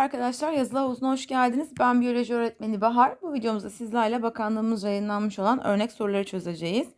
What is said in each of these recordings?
arkadaşlar, yazılı havuzuna hoş geldiniz. Ben biyoloji öğretmeni Bahar. Bu videomuzda sizlerle bakanlığımız yayınlanmış olan örnek soruları çözeceğiz.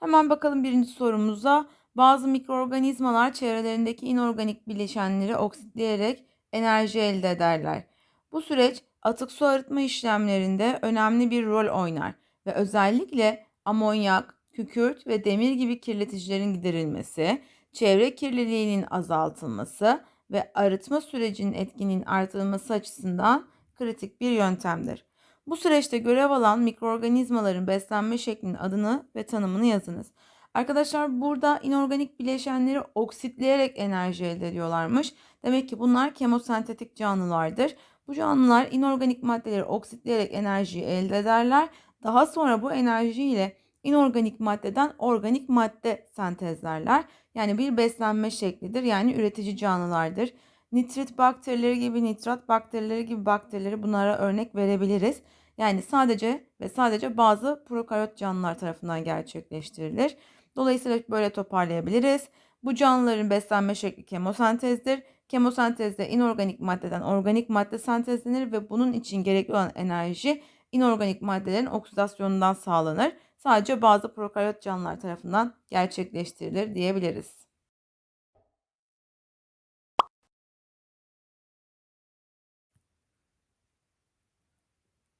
Hemen bakalım birinci sorumuza. Bazı mikroorganizmalar çevrelerindeki inorganik bileşenleri oksitleyerek enerji elde ederler. Bu süreç atık su arıtma işlemlerinde önemli bir rol oynar ve özellikle amonyak, kükürt ve demir gibi kirleticilerin giderilmesi, çevre kirliliğinin azaltılması ve arıtma sürecinin etkinliğinin artırılması açısından kritik bir yöntemdir. Bu süreçte görev alan mikroorganizmaların beslenme şeklinin adını ve tanımını yazınız. Arkadaşlar burada inorganik bileşenleri oksitleyerek enerji elde ediyorlarmış. Demek ki bunlar kemosentetik canlılardır. Bu canlılar inorganik maddeleri oksitleyerek enerjiyi elde ederler. Daha sonra bu enerjiyle inorganik maddeden organik madde sentezlerler. Yani bir beslenme şeklidir. Yani üretici canlılardır. Nitrit bakterileri gibi, nitrat bakterileri gibi bakterileri bunlara örnek verebiliriz. Yani sadece ve sadece bazı prokaryot canlılar tarafından gerçekleştirilir. Dolayısıyla böyle toparlayabiliriz. Bu canlıların beslenme şekli kemosentezdir. Kemosentezde inorganik maddeden organik madde sentezlenir ve bunun için gerekli olan enerji inorganik maddelerin oksidasyonundan sağlanır. Sadece bazı prokaryot canlılar tarafından gerçekleştirilir diyebiliriz.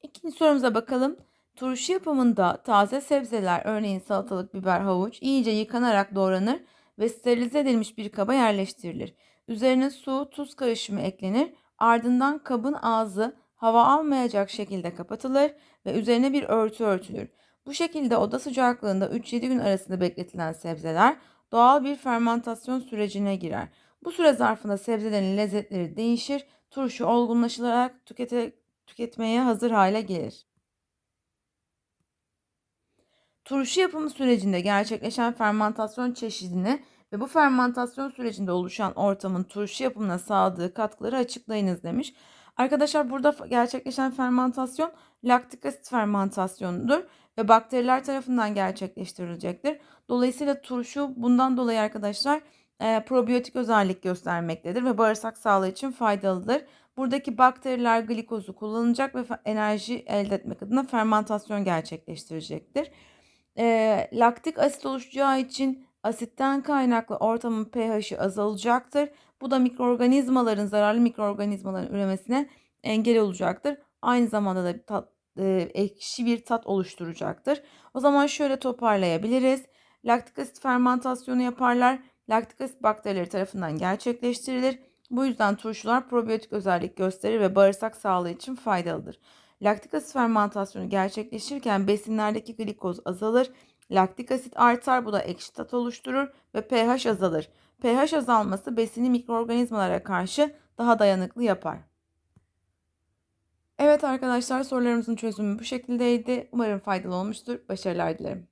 İkinci sorumuza bakalım. Turşu yapımında taze sebzeler örneğin salatalık, biber, havuç iyice yıkanarak doğranır ve sterilize edilmiş bir kaba yerleştirilir. Üzerine su, tuz karışımı eklenir. Ardından kabın ağzı hava almayacak şekilde kapatılır ve üzerine bir örtü örtülür. Bu şekilde oda sıcaklığında 3-7 gün arasında bekletilen sebzeler doğal bir fermentasyon sürecine girer. Bu süre zarfında sebzelerin lezzetleri değişir, turşu olgunlaşılarak tükete, tüketmeye hazır hale gelir. Turşu yapımı sürecinde gerçekleşen fermentasyon çeşidini ve bu fermentasyon sürecinde oluşan ortamın turşu yapımına sağladığı katkıları açıklayınız demiş. Arkadaşlar burada gerçekleşen fermentasyon laktik asit fermentasyonudur ve bakteriler tarafından gerçekleştirilecektir. Dolayısıyla turşu bundan dolayı arkadaşlar e, probiyotik özellik göstermektedir ve bağırsak sağlığı için faydalıdır. Buradaki bakteriler glikozu kullanacak ve enerji elde etmek adına fermentasyon gerçekleştirecektir. E, laktik asit oluşacağı için asitten kaynaklı ortamın pH'i azalacaktır. Bu da mikroorganizmaların, zararlı mikroorganizmaların üremesine engel olacaktır. Aynı zamanda da e, ekşi bir tat oluşturacaktır. O zaman şöyle toparlayabiliriz. Laktik asit fermentasyonu yaparlar. Laktik asit bakterileri tarafından gerçekleştirilir. Bu yüzden turşular probiyotik özellik gösterir ve bağırsak sağlığı için faydalıdır. Laktik asit fermentasyonu gerçekleşirken besinlerdeki glikoz azalır. Laktik asit artar bu da ekşi tat oluşturur ve pH azalır. pH azalması besini mikroorganizmalara karşı daha dayanıklı yapar. Evet arkadaşlar sorularımızın çözümü bu şekildeydi. Umarım faydalı olmuştur. Başarılar dilerim.